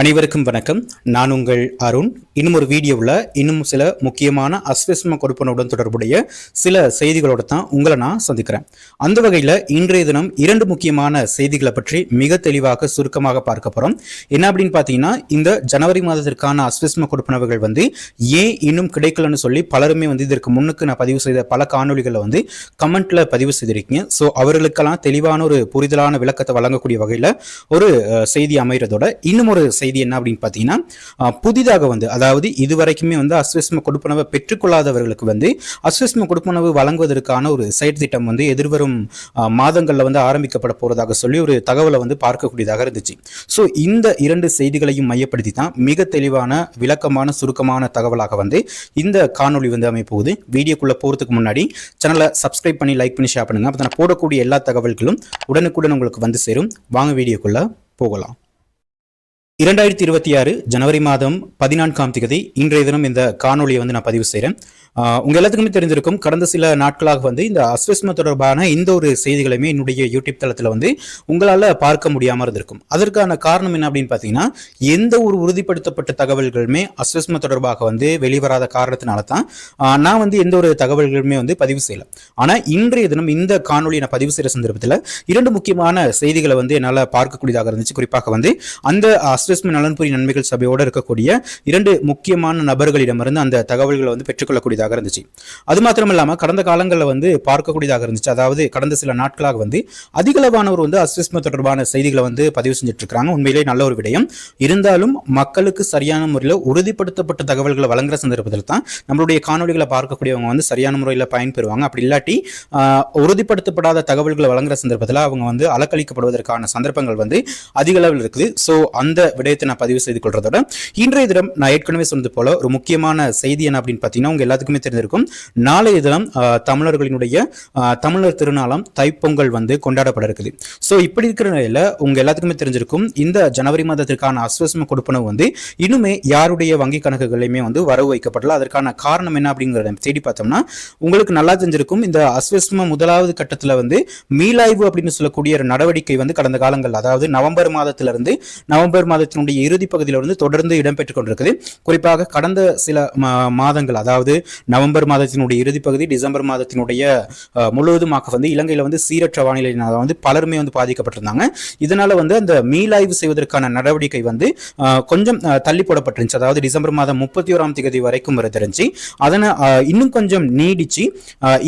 அனைவருக்கும் வணக்கம். நான் உங்கள் அருண். இன்னும் ஒரு வீடியோவில் இன்னும் சில முக்கியமான அஸ்வஸ்ம கொடுப்பனுடன் தொடர்புடைய சில செய்திகளோட தான் உங்களை நான் சந்திக்கிறேன். அந்த வகையில் இன்றைய தினம் இரண்டு முக்கியமான செய்திகளை பற்றி மிக தெளிவாக சுருக்கமாக பார்க்க போகிறோம் என்ன அப்படின்னு பார்த்தீங்கன்னா இந்த ஜனவரி மாதத்திற்கான அஸ்வஸ்ம கொடுப்பனவுகள் வந்து ஏன் இன்னும் கிடைக்கலன்னு சொல்லி பலருமே வந்து இதற்கு முன்னுக்கு நான் பதிவு செய்த பல காணொளிகளை வந்து கமெண்ட்ல பதிவு செய்திருக்கீங்க. ஸோ அவர்களுக்கெல்லாம் தெளிவான ஒரு புரிதலான விளக்கத்தை வழங்கக்கூடிய வகையில் ஒரு செய்தி அமைகிறதோட இன்னும் ஒரு செய்தி என்ன அப்படின்னு பார்த்தீங்கன்னா புதிதாக வந்து அதாவது இதுவரைக்குமே வந்து அஸ்வஸ்ம கொடுப்பனவை பெற்றுக்கொள்ளாதவர்களுக்கு வந்து அஸ்வஸ்ம கொடுப்பனவு வழங்குவதற்கான ஒரு செயற் திட்டம் வந்து எதிர்வரும் மாதங்களில் வந்து ஆரம்பிக்கப்பட போறதாக சொல்லி ஒரு தகவலை வந்து பார்க்கக்கூடியதாக இருந்துச்சு. ஸோ இந்த இரண்டு செய்திகளையும் மையப்படுத்தி தான் மிக தெளிவான விளக்கமான சுருக்கமான தகவலாக வந்து இந்த காணொளி வந்து அமைப்போகுது. வீடியோக்குள்ளே போகிறதுக்கு முன்னாடி சேனலை சப்ஸ்கிரைப் பண்ணி லைக் பண்ணி ஷேர் பண்ணுங்கள் அப்போ நான் போடக்கூடிய எல்லா தகவல்களும் உடனுக்குடன் உங்களுக்கு வந்து சேரும். வாங்க வீடியோக்குள்ளே போகலாம். இரண்டாயிரத்தி இருபத்தி ஆறு ஜனவரி மாதம் பதினான்காம் திகதி இன்றைய தினம் இந்த காணொலியை வந்து நான் பதிவு செய்கிறேன் உங்கள் எல்லாத்துக்குமே தெரிஞ்சிருக்கும் கடந்த சில நாட்களாக வந்து இந்த அஸ்வஸ்ம தொடர்பான இந்த ஒரு செய்திகளையுமே என்னுடைய யூடியூப் தளத்தில் வந்து உங்களால் பார்க்க முடியாமல் இருந்திருக்கும். அதற்கான காரணம் என்ன அப்படின்னு பார்த்தீங்கன்னா எந்த ஒரு உறுதிப்படுத்தப்பட்ட தகவல்களுமே அஸ்வஸ்ம தொடர்பாக வந்து வெளிவராத காரணத்தினால தான் நான் வந்து எந்த ஒரு தகவல்களுமே வந்து பதிவு செய்யல. ஆனால் இன்றைய தினம் இந்த காணொலியை நான் பதிவு செய்கிற சந்தர்ப்பத்தில் இரண்டு முக்கியமான செய்திகளை வந்து என்னால் பார்க்கக்கூடியதாக இருந்துச்சு. குறிப்பாக வந்து அந்த அஸ்வஸ்ம நலன்புரி நன்மைகள் சபையோடு இருக்கக்கூடிய இரண்டு முக்கியமான நபர்களிடமிருந்து அந்த தகவல்களை வந்து பெற்றுக்கொள்ளக்கூடியதாக இருந்துச்சு. அது மாத்திரம் இல்லாமல் கடந்த காலங்களில் வந்து பார்க்கக்கூடியதாக இருந்துச்சு. அதாவது கடந்த சில நாட்களாக வந்து அதிகளவானவர் வந்து அஸ்வஸ்ம தொடர்பான செய்திகளை வந்து பதிவு செஞ்சுட்டு இருக்காங்க உண்மையிலே நல்ல ஒரு விடயம். இருந்தாலும் மக்களுக்கு சரியான முறையில் உறுதிப்படுத்தப்பட்ட தகவல்களை வழங்குற சந்தர்ப்பத்தில் தான் நம்மளுடைய காணொலிகளை பார்க்கக்கூடியவங்க வந்து சரியான முறையில் பயன்பெறுவாங்க. அப்படி இல்லாட்டி உறுதிப்படுத்தப்படாத தகவல்களை வழங்குற சந்தர்ப்பத்தில் அவங்க வந்து அலக்களிக்கப்படுவதற்கான சந்தர்ப்பங்கள் வந்து அதிக அளவில் இருக்குது. ஸோ அந்த விடயத்தை நான் பதிவு செய்து கொள்றதோட இன்றைய தினம் நான் ஏற்கனவே சொன்னது போல ஒரு முக்கியமான செய்தி என்ன அப்படின்னு பார்த்தீங்கன்னா உங்க எல்லாத்துக்குமே தெரிஞ்சிருக்கும் நாளைய தினம் தமிழர்களினுடைய தமிழர் திருநாளாம் தைப்பொங்கல் வந்து கொண்டாடப்பட இருக்குது. ஸோ இப்படி இருக்கிற நிலையில உங்க எல்லாத்துக்குமே தெரிஞ்சிருக்கும் இந்த ஜனவரி மாதத்திற்கான அஸ்வசம கொடுப்பனவு வந்து இன்னுமே யாருடைய வங்கி கணக்குகளையுமே வந்து வரவு வைக்கப்படல. அதற்கான காரணம் என்ன அப்படிங்கிறத தேடி பார்த்தோம்னா உங்களுக்கு நல்லா தெரிஞ்சிருக்கும் இந்த அஸ்வஸ்ம முதலாவது கட்டத்தில் வந்து மீளாய்வு அப்படின்னு சொல்லக்கூடிய ஒரு நடவடிக்கை வந்து கடந்த காலங்கள் அதாவது நவம்பர் மாதத்திலிருந்து நவம்பர் மாதத்தினுடைய இறுதி பகுதியில் வந்து தொடர்ந்து இடம்பெற்றுக் கொண்டிருக்குது. குறிப்பாக கடந்த சில மாதங்கள் அதாவது நவம்பர் மாதத்தினுடைய இறுதி பகுதி டிசம்பர் மாதத்தினுடைய முழுவதுமாக வந்து இலங்கையில் வந்து சீரற்ற வானிலையினால் வந்து பலருமே வந்து பாதிக்கப்பட்டிருந்தாங்க. இதனால வந்து அந்த மீளாய்வு செய்வதற்கான நடவடிக்கை வந்து கொஞ்சம் தள்ளி போடப்பட்டிருந்துச்சு அதாவது டிசம்பர் மாதம் முப்பத்தி ஓராம் தேதி வரைக்கும் இருந்துச்சு அதனை இன்னும் கொஞ்சம் நீடிச்சு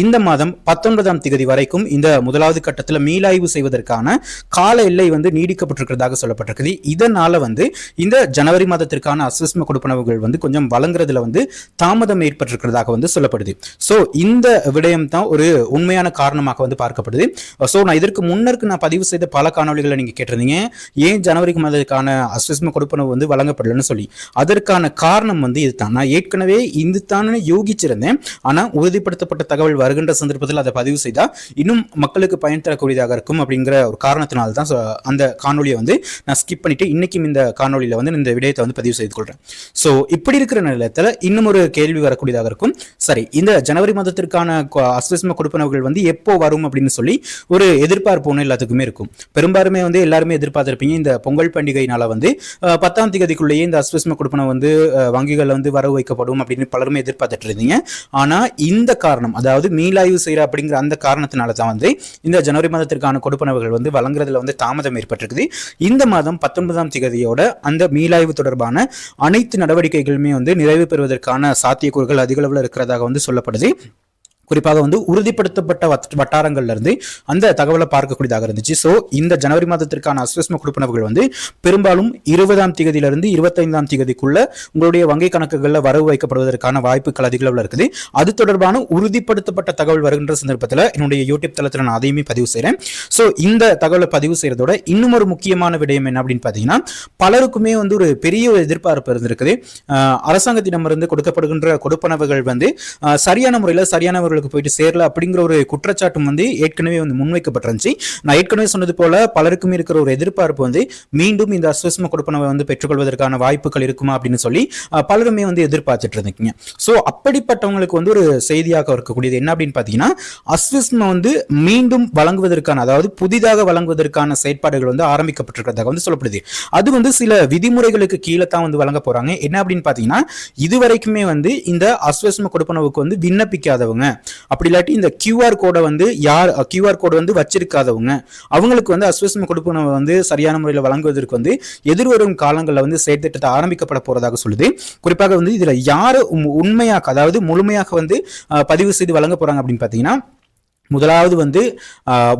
இந்த மாதம் பத்தொன்பதாம் தேதி வரைக்கும் இந்த முதலாவது கட்டத்தில் மீளாய்வு செய்வதற்கான கால எல்லை வந்து நீடிக்கப்பட்டிருக்கிறதாக சொல்லப்பட்டிருக்குது. இதனால வந்து இந்த ஜனவரி மாதத்திற்கான அஸ்வஸ்ம கொடுப்பனவுகள் வந்து கொஞ்சம் வழங்குறதுல வந்து தாமதம் ஏற்பட்டிருக்கிறதாக வந்து சொல்லப்படுது. ஸோ இந்த விடயம் தான் ஒரு உண்மையான காரணமாக வந்து பார்க்கப்படுது. ஸோ நான் இதற்கு முன்னருக்கு நான் பதிவு செய்த பல காணொலிகளை நீங்க கேட்டிருந்தீங்க. ஏன் ஜனவரி மாதத்துக்கான அஸ்வஸ்ம கொடுப்பனவு வந்து வழங்கப்படலன்னு சொல்லி. அதற்கான காரணம் வந்து இதுதான். நான் ஏற்கனவே இது தானே யோகிச்சிருந்தேன். ஆனால் உறுதிப்படுத்தப்பட்ட தகவல் வருகின்ற சந்தர்ப்பத்தில் அதை பதிவு செய்தால் இன்னும் மக்களுக்கு பயன் தரக்கூடியதாக இருக்கும் அப்படிங்கிற ஒரு காரணத்தினால தான் அந்த காணொலியை வந்து நான் ஸ்கிப் பண்ணிட்டு இன்னைக்கும் இந்த காணொலியில் வந்து இந்த விடயத்தை வந்து பதிவு செய்து கொள்கிறேன் ஸோ இப்படி இருக்கிற நிலையத்தில் இன்னும் ஒரு கேள்வி வரக்கூடியதாக இருக்கும். சரி இந்த ஜனவரி மாதத்திற்கான அஸ்வசம கொடுப்பனவுகள் வந்து எப்போ வரும் அப்படின்னு சொல்லி ஒரு எதிர்பார்ப்பு ஒன்று எல்லாத்துக்குமே இருக்கும். பெரும்பாலுமே வந்து எல்லாருமே எதிர்பார்த்திருப்பீங்க இந்த பொங்கல் பண்டிகைனால வந்து பத்தாம் தேதிக்குள்ளேயே இந்த அஸ்வசம கொடுப்பனவு வந்து வங்கிகளில் வந்து வரவு வைக்கப்படும் அப்படின்னு பலருமே எதிர்பார்த்துட்டு இருந்தீங்க ஆனால் இந்த காரணம் அதாவது மீளாய்வு செய்கிற அப்படிங்கிற அந்த காரணத்தினால தான் வந்து இந்த ஜனவரி மாதத்திற்கான கொடுப்பனவுகள் வந்து வழங்குறதுல வந்து தாமதம் ஏற்பட்டிருக்குது. இந்த மாதம் பத்தொன்பதாம் தேதியோட அந்த மீளாய்வு தொடர்பான அனைத்து நடவடிக்கைகளுமே வந்து நிறைவு பெறுவதற்கான சாத்தியக்கூறுகள் அதிகளவில் இருக்கிறதாக வந்து சொல்லப்படுது. குறிப்பாக வந்து உறுதிப்படுத்தப்பட்ட வட்- வட்டாரங்கள்ல இருந்து அந்த தகவலை பார்க்கக்கூடியதாக இருந்துச்சு. ஸோ இந்த ஜனவரி மாதத்திற்கான அஸ்வஸ்ம கொடுப்பனவுகள் வந்து பெரும்பாலும் இருபதாம் தேதியிலிருந்து இருபத்தைந்தாம் தேதிக்குள்ள உங்களுடைய வங்கி கணக்குகளில் வரவு வைக்கப்படுவதற்கான வாய்ப்புகள் அதிக அளவில் இருக்குது. அது தொடர்பான உறுதிப்படுத்தப்பட்ட தகவல் வருகின்ற சந்தர்ப்பத்தில் என்னுடைய யூடியூப் தளத்தில் நான் அதையுமே பதிவு செய்கிறேன் ஸோ இந்த தகவலை பதிவு செய்யறதோட இன்னும் ஒரு முக்கியமான விடயம் என்ன அப்படின்னு பார்த்தீங்கன்னா பலருக்குமே வந்து ஒரு பெரிய ஒரு எதிர்பார்ப்பு இருந்திருக்குது. ஆஹ் அரசாங்கத்திடமிருந்து கொடுக்கப்படுகின்ற கொடுப்பனவுகள் வந்து சரியான முறையில் சரியானவர்களுக்கு உறவினர்களுக்கு போயிட்டு சேரல அப்படிங்கிற ஒரு குற்றச்சாட்டும் வந்து ஏற்கனவே வந்து முன்வைக்கப்பட்டிருந்துச்சு. நான் ஏற்கனவே சொன்னது போல பலருக்குமே இருக்கிற ஒரு எதிர்பார்ப்பு வந்து மீண்டும் இந்த அஸ்வசம கொடுப்பனவை வந்து பெற்றுக்கொள்வதற்கான வாய்ப்புகள் இருக்குமா அப்படின்னு சொல்லி பலருமே வந்து எதிர்பார்த்துட்டு இருந்தீங்க ஸோ அப்படிப்பட்டவங்களுக்கு வந்து ஒரு செய்தியாக இருக்கக்கூடியது என்ன அப்படின்னு பார்த்தீங்கன்னா அஸ்விஸ்ம வந்து மீண்டும் வழங்குவதற்கான அதாவது புதிதாக வழங்குவதற்கான செயற்பாடுகள் வந்து ஆரம்பிக்கப்பட்டிருக்கிறதாக வந்து சொல்லப்படுது. அது வந்து சில விதிமுறைகளுக்கு கீழே தான் வந்து வழங்க போறாங்க. என்ன அப்படின்னு பார்த்தீங்கன்னா இதுவரைக்குமே வந்து இந்த அஸ்வஸ்ம கொடுப்பனவுக்கு வந்து விண்ணப்பிக்காதவங்க அப்படி இல்லாட்டி இந்த கியூஆர் கோடை வந்து யார் கியூஆர் கோடு வந்து வச்சிருக்காதவங்க அவங்களுக்கு வந்து அஸ்வஸ்ம கொடுப்பனவை வந்து சரியான முறையில் வழங்குவதற்கு வந்து எதிர்வரும் காலங்களில் வந்து செயற்திட்டத்தை ஆரம்பிக்கப்பட போறதாக சொல்லுது. குறிப்பாக வந்து இதுல யார் உண்மையாக அதாவது முழுமையாக வந்து பதிவு செய்து வழங்க போறாங்க அப்படின்னு பார்த்தீங்கன்னா முதலாவது வந்து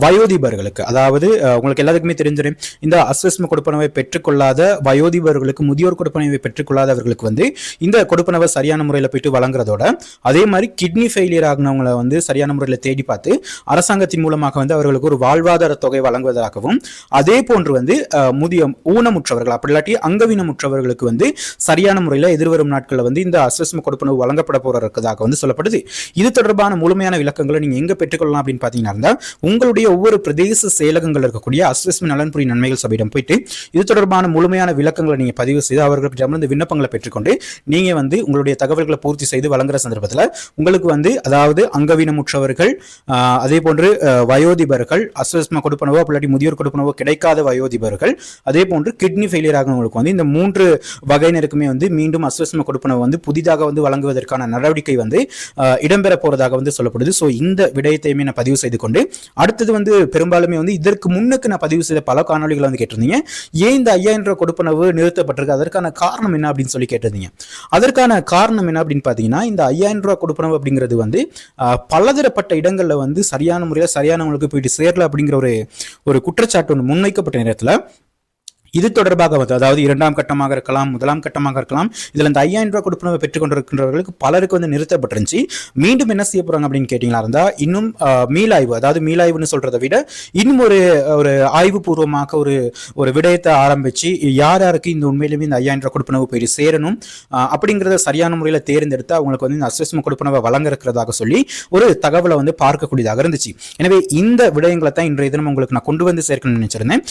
வயோதிபர்களுக்கு. அதாவது உங்களுக்கு எல்லாத்துக்குமே தெரிஞ்சிடும். இந்த அஸ்வஸ்ம கொடுப்பனவை பெற்றுக்கொள்ளாத வயோதிபர்களுக்கு முதியோர் கொடுப்பனவை பெற்றுக்கொள்ளாதவர்களுக்கு வந்து இந்த கொடுப்பனவை சரியான முறையில் போயிட்டு வழங்குறதோட அதே மாதிரி கிட்னி ஃபெயிலியர் ஆகினவங்களை வந்து சரியான முறையில் தேடி பார்த்து அரசாங்கத்தின் மூலமாக வந்து அவர்களுக்கு ஒரு வாழ்வாதார தொகை வழங்குவதாகவும் அதே போன்று வந்து முதிய ஊனமுற்றவர்கள் அப்படி இல்லாட்டி அங்கவீனமுற்றவர்களுக்கு வந்து சரியான முறையில் எதிர்வரும் நாட்களில் வந்து இந்த அஸ்வஸ்ம கொடுப்பனவு வழங்கப்பட போற இருக்கிறதாக வந்து சொல்லப்படுது. இது தொடர்பான முழுமையான விளக்கங்களை நீங்கள் எங்கே பெற்றுக்கொள்ளலாம் அப்படின்னு பார்த்தீங்கன்னா உங்களுடைய ஒவ்வொரு பிரதேச செயலகங்கள் இருக்கக்கூடிய அஸ்வஸ்ம நலன்புரி நன்மைகள் சபையிடம் போயிட்டு இது தொடர்பான முழுமையான விளக்கங்களை நீங்கள் பதிவு செய்து அவர்கள் இந்த விண்ணப்பங்களை பெற்றுக்கொண்டு நீங்கள் வந்து உங்களுடைய தகவல்களை பூர்த்தி செய்து வழங்குற சந்தர்ப்பத்தில் உங்களுக்கு வந்து அதாவது அங்கவீனமுற்றவர்கள் அதே போன்று வயோதிபர்கள் அஸ்வஸ்ம கொடுப்பனவோ இல்லாட்டி முதியோர் கொடுப்பனவோ கிடைக்காத வயோதிபர்கள் அதே போன்று கிட்னி ஃபெயிலியர் ஆகிறவங்களுக்கு வந்து இந்த மூன்று வகையினருக்குமே வந்து மீண்டும் அஸ்வஸ்ம கொடுப்பனவு வந்து புதிதாக வந்து வழங்குவதற்கான நடவடிக்கை வந்து இடம்பெற போறதாக வந்து சொல்லப்படுது. ஸோ இந்த விடயத்தையுமே நான் பதிவு செய்து கொண்டு அடுத்தது வந்து பெரும்பாலுமே வந்து இதற்கு முன்னுக்கு நான் பதிவு செய்த பல காணொலிகளை வந்து கேட்டிருந்தீங்க. ஏன் இந்த ஐயாயிரம் ரூபாய் கொடுப்பனவு நிறுத்தப்பட்டிருக்கு? அதற்கான காரணம் என்ன அப்படின்னு சொல்லி கேட்டிருந்தீங்க. அதற்கான காரணம் என்ன அப்படின்னு பார்த்தீங்கன்னா இந்த ஐயாயிரம் ரூபாய் கொடுப்பனவு அப்படிங்கிறது வந்து பலதரப்பட்ட இடங்களில் வந்து சரியான முறையில் சரியானவங்களுக்கு போயிட்டு சேரல அப்படிங்கிற ஒரு ஒரு குற்றச்சாட்டு ஒன்று முன்வைக்கப்பட்ட நேரத்தில் இது தொடர்பாக வந்து அதாவது இரண்டாம் கட்டமாக இருக்கலாம் முதலாம் கட்டமாக இருக்கலாம் இதில் இந்த ஐயாயிரம் ரூபாய் கொடுப்பனவை பெற்றுக் கொண்டிருக்கின்றவர்களுக்கு பலருக்கு வந்து நிறுத்தப்பட்டிருந்துச்சு. மீண்டும் என்ன செய்ய போகிறாங்க அப்படின்னு கேட்டிங்களா இருந்தால் இன்னும் மீளாய்வு அதாவது மீளாய்வுன்னு சொல்கிறத விட இன்னும் ஒரு ஒரு ஆய்வுபூர்வமாக ஒரு ஒரு விடயத்தை ஆரம்பித்து யார் யாருக்கு இந்த உண்மையிலுமே இந்த ஐயாயிரம் ரூபாய் கொடுப்பனவு போய் சேரணும் அப்படிங்கிறத சரியான முறையில் தேர்ந்தெடுத்து அவங்களுக்கு வந்து இந்த அஸ்வசம கொடுப்பனவை வழங்க இருக்கிறதாக சொல்லி ஒரு தகவலை வந்து பார்க்கக்கூடியதாக இருந்துச்சு. எனவே இந்த விடயங்களை தான் இன்றைய தினம் உங்களுக்கு நான் கொண்டு வந்து சேர்க்கணும்னு நினச்சிருந்தேன்.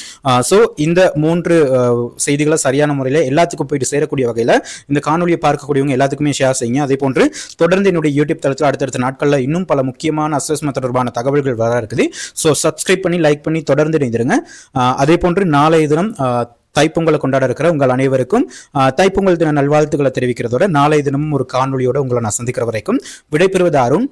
ஸோ இந்த மூன்று அஹ், செய்திகளை சரியான முறையில் எல்லாத்துக்கும் போயிட்டு சேரக்கூடிய வகையில் இந்த காணொலியை பார்க்கக்கூடியவங்க எல்லாத்துக்குமே ஷேர் செய்யுங்க. அதே போன்று தொடர்ந்து என்னுடைய யூடியூப் தளத்தில் அடுத்தடுத்த நாட்களில் இன்னும் பல முக்கியமான அசஸ்மெண்ட் தொடர்பான தகவல்கள் வர இருக்குது. ஸோ சப்ஸ்கிரைப் பண்ணி லைக் பண்ணி தொடர்ந்து இணைந்திருங்க. அதே போன்று நாளைய தினம் தைப்பொங்கலை கொண்டாட இருக்கிற உங்கள் அனைவருக்கும் தைப்பொங்கல் தின நல்வாழ்த்துக்களை தெரிவிக்கிறதோட நாளைய தினமும் ஒரு காணொலியோட உங்களை நான் சந்திக்கிற வரைக்கும் விடைபெறுவது அருண்.